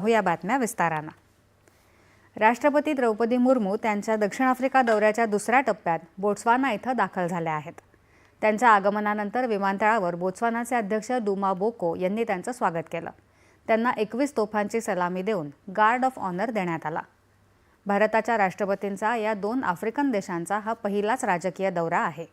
हो, या बातम्या विस्तारानं. राष्ट्रपती द्रौपदी मुर्मू त्यांच्या दक्षिण आफ्रिका दौऱ्याच्या दुसऱ्या टप्प्यात बोट्सवाना इथं दाखल झाल्या आहेत. त्यांच्या आगमनानंतर विमानतळावर बोत्सवानाचे अध्यक्ष दुमा बोको यांनी त्यांचं स्वागत केलं. त्यांना एकवीस तोफांची सलामी देऊन गार्ड ऑफ ऑनर देण्यात आला. भारताच्या राष्ट्रपतींचा या दोन आफ्रिकन देशांचा हा पहिलाच राजकीय दौरा आहे.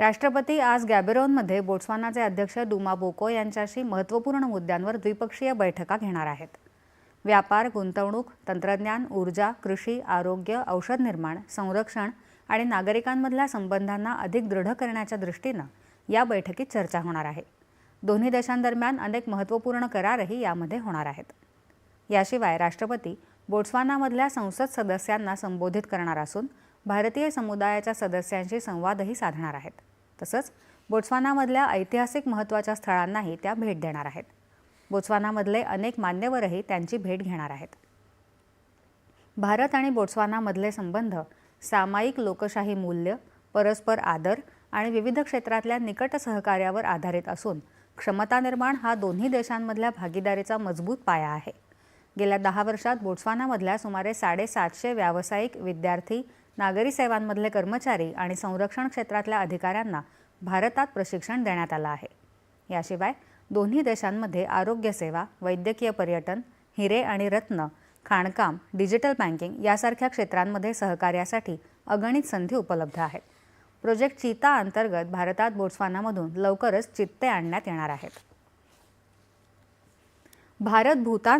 राष्ट्रपती आज गॅबेरोनमध्ये बोट्सवानाचे अध्यक्ष दुमा बोको यांच्याशी महत्त्वपूर्ण मुद्द्यांवर द्विपक्षीय बैठका घेणार आहेत. व्यापार गुंतवणूक तंत्रज्ञान ऊर्जा कृषी आरोग्य औषध निर्माण संरक्षण आणि नागरिकांमधल्या संबंधांना अधिक दृढ करण्याच्या दृष्टीनं या बैठकीत चर्चा होणार आहे. दोन्ही देशांदरम्यान अनेक महत्त्वपूर्ण करारही यामध्ये होणार आहेत. याशिवाय राष्ट्रपती बोट्सवानामधल्या संसद सदस्यांना संबोधित करणार असून भारतीय समुदायाच्या सदस्यांशी संवादही साधणार आहेत. तसंच बोट्स्वानामधल्या ऐतिहासिक महत्त्वाच्या स्थळांनाही त्या भेट देणार आहेत. बोत्स्वानामधले अनेक मान्यवरही त्यांची भेट घेणार आहेत. भारत आणि बोट्स्वानामधले संबंध सामायिक लोकशाही मूल्य परस्पर आदर आणि विविध क्षेत्रातल्या निकट सहकार्यावर आधारित असून क्षमता निर्माण हा दोन्ही देशांमधल्या भागीदारीचा मजबूत पाया आहे. गेल्या दहा वर्षात बोट्स्वानामधल्या सुमारे साडेसातशे व्यावसायिक विद्यार्थी नागरी सेवांमधले कर्मचारी आणि संरक्षण क्षेत्रातल्या अधिकाऱ्यांना भारतात प्रशिक्षण देण्यात आलं आहे. याशिवाय दोन्ही देशांमध्ये आरोग्यसेवा वैद्यकीय पर्यटन हिरे आणि रत्न खाणकाम डिजिटल बँकिंग यासारख्या क्षेत्रांमध्ये सहकार्यासाठी अगणित संधी उपलब्ध आहेत. प्रोजेक्ट चिता अंतर्गत भारतात बोट्सवानामधून लवकरच चित्ते आणण्यात येणार आहेत. भारत भूतान